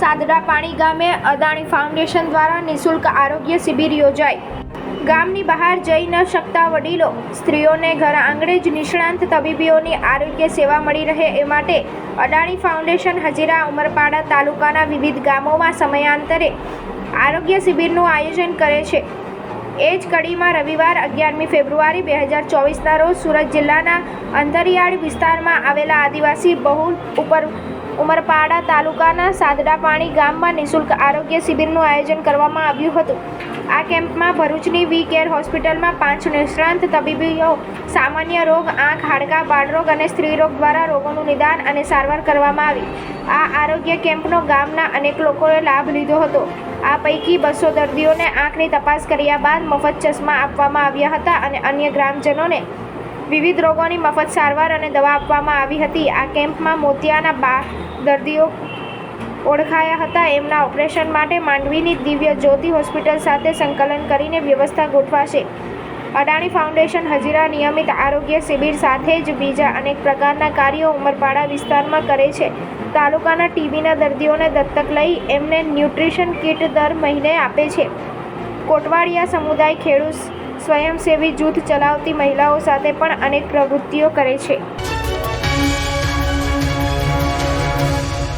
સાદડા પાણી ગામે અદાણી ફાઉન્ડેશન દ્વારા નિઃશુલ્ક આરોગ્ય શિબિર યોજાઈ. ગામની બહાર જઈ ન શકતા વડીલો, સ્ત્રીઓને ઘર આંગણે જ નિષ્ણાંત તબીબીઓની આરોગ્ય સેવા મળી રહે એ માટે અદાણી ફાઉન્ડેશન હજીરા ઉમરપાડા તાલુકાના વિવિધ ગામોમાં સમયાંતરે આરોગ્ય શિબિરનું આયોજન કરે છે. એ જ કડીમાં રવિવાર અગિયારમી ફેબ્રુઆરી બે હજાર ચોવીસના રોજ સુરત જિલ્લાના અંતરિયાળ વિસ્તારમાં આવેલા આદિવાસી બહુલ ઉપર ઉમરપાડા તાલુકાના સાદડાપાણી ગામમાં નિઃશુલ્ક આરોગ્ય શિબિરનું આયોજન કરવામાં આવ્યું હતું. આ કેમ્પમાં ભરૂચની વી કેર હોસ્પિટલમાં પાંચ નિષ્ણાંત તબીબીઓ, સામાન્ય રોગ, આંખ, હાડકાં, બાળરોગ અને સ્ત્રીરોગ દ્વારા રોગોનું નિદાન અને સારવાર કરવામાં આવી. આ આરોગ્ય કેમ્પનો ગામના અનેક લોકોએ લાભ લીધો હતો. આ પૈકી બસો દર્દીઓને આંખની તપાસ કર્યા બાદ મફત ચશ્મા આપવામાં આવ્યા હતા અને અન્ય ગ્રામજનોને વિવિધ રોગોની મફત સારવાર અને દવા આપવામાં આવી હતી. આ કેમ્પમાં મોતિયાના બા દર્દીઓ ઓળખાયા હતા. એમના ઓપરેશન માટે માંડવીની દિવ્ય જ્યોતિ હોસ્પિટલ સાથે સંકલન કરીને વ્યવસ્થા ગોઠવાશે. અદાણી ફાઉન્ડેશન હજીરા નિયમિત આરોગ્ય શિબિર સાથે જ બીજા અનેક પ્રકારના કાર્યો ઉમરપાડા વિસ્તારમાં કરે છે. તાલુકાના ટીબીના દર્દીઓને દત્તક લઈ એમને ન્યુટ્રિશન કિટ દર મહિને આપે છે. કોટવાડિયા સમુદાય ખેડૂત સ્વયંસેવી જૂથ ચલાવતી મહિલાઓ સાથે પણ અનેક પ્રવૃત્તિઓ કરે છે.